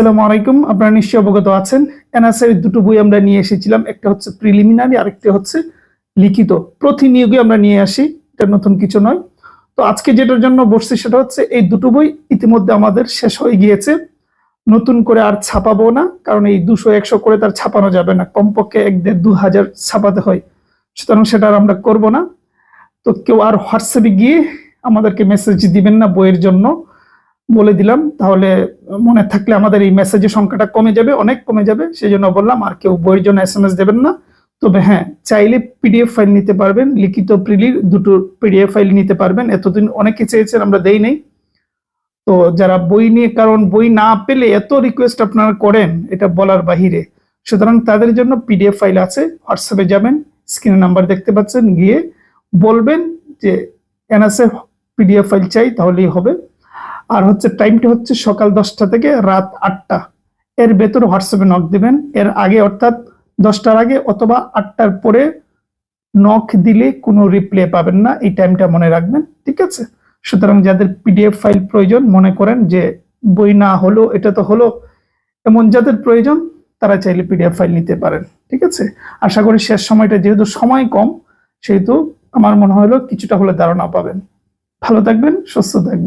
আসসালামু আলাইকুম। আপনারা নিশ্চয়ই অবগত আছেন। এনএসএর দুটো বই আমরা নিয়ে এসেছিলাম। একটা হচ্ছে প্রিলিমিনারি, আরেকটা হচ্ছে লিখিত। প্রতিনিয়োগে আমরা নিয়ে আসি। এটা নতুন কিছু নয়। তো আজকে যেটার জন্য বসছি সেটা হচ্ছে এই দুটো বই ইতিমধ্যে আমাদের শেষ হয়ে গিয়েছে। নতুন করে আর ছাপাবো না, কারণ এই দুশো একশো করে তার ছাপানো যাবে না। কমপক্ষে এক দেড় দু হাজার ছাপাতে হয়। সুতরাং সেটা আর আমরা করব না। তো কেউ আর হোয়াটসঅ্যাপে গিয়ে আমাদেরকে মেসেজ দিবেন না বইয়ের জন্য। বলে দিলাম। তাহলে মনে থাকলে আমাদের এই মেসেজের সংখ্যাটা কমে যাবে, অনেক কমে যাবে। সেই জন্য বললাম, আর কেউ বইয়ের জন্য এস এম এস দেবেন না। তবে হ্যাঁ চাইলে পিডিএফ ফাইল নিতে পারবেন। লিখিত প্রিলির দুটো পিডিএফ ফাইল নিতে পারবেন। এতদিন অনেকে চেয়েছেন, আমরা দেই নেই। তো যারা বই নিয়ে, কারণ বই না পেলে এত রিকোয়েস্ট আপনারা করেন, এটা বলার বাহিরে। সুতরাং তাদের জন্য পিডিএফ ফাইল আছে। হোয়াটসঅ্যাপে যাবেন স্ক্রিনে নাম্বার দেখতে পাচ্ছেন। গিয়ে বলবেন যে এনএসএ পিডিএফ ফাইল চাই, তাহলেই হবে। আর হচ্ছে টাইমটা হচ্ছে সকাল দশটা থেকে রাত আটটা। এর ভেতরে হোয়াটসঅ্যাপে নক দিবেন। এর আগে অর্থাৎ দশটার আগে অথবা আটটার পরে নক দিলে কোনো রিপ্লাই পাবেন না। এই টাইমটা মনে রাখবেন, ঠিক আছে? সুতরাং যাদের পিডিএফ ফাইল প্রয়োজন, মনে করেন যে বই না হলো, এটা তো হলো, এমন যাদের প্রয়োজন, তারা চাইলে পিডিএফ ফাইল নিতে পারেন, ঠিক আছে? আশা করি শেষ সময়টা যেহেতু সময় কম, সেহেতু আমার মনে হলো কিছুটা হলে ধারণা পাবেন। ভালো থাকবেন, সুস্থ থাকবেন।